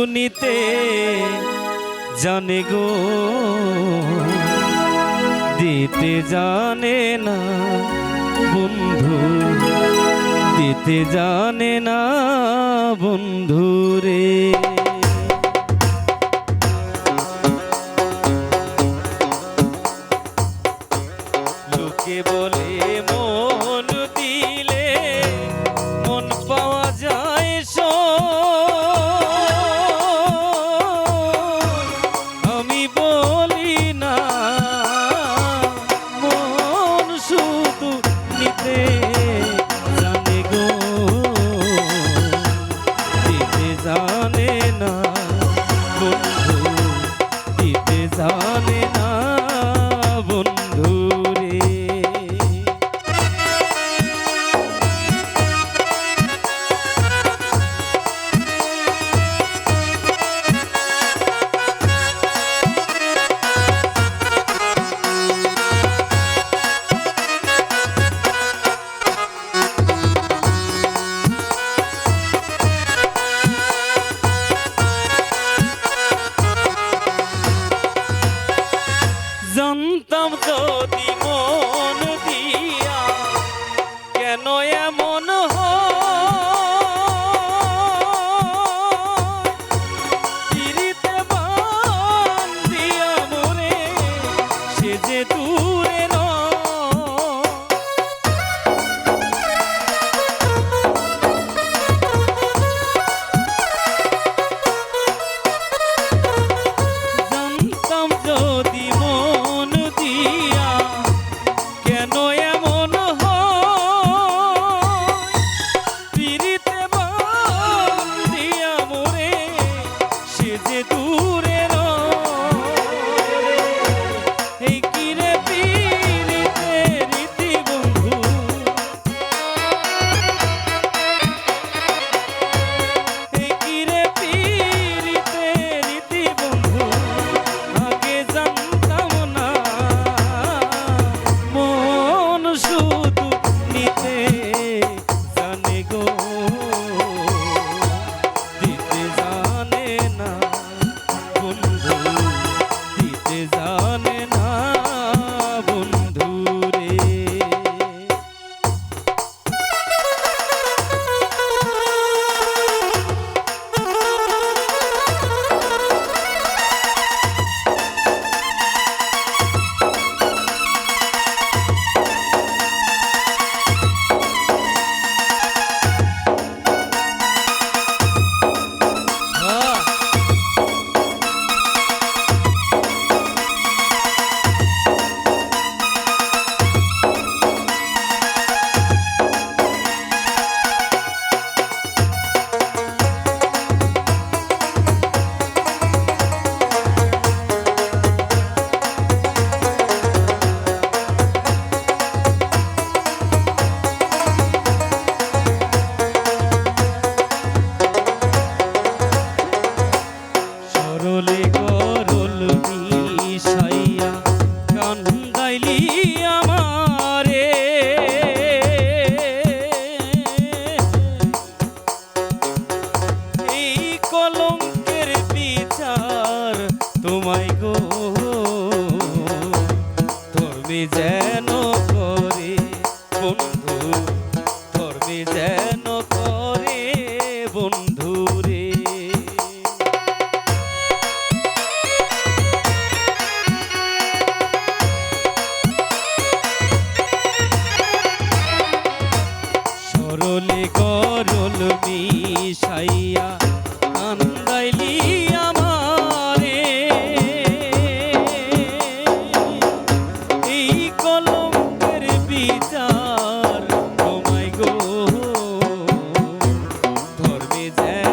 শুনিতে জানে গো, দিতে জানে না বন্ধু, দিতে জানে না বন্ধু রে। লোকে বলে, মন যদি তোমায় গো। dance.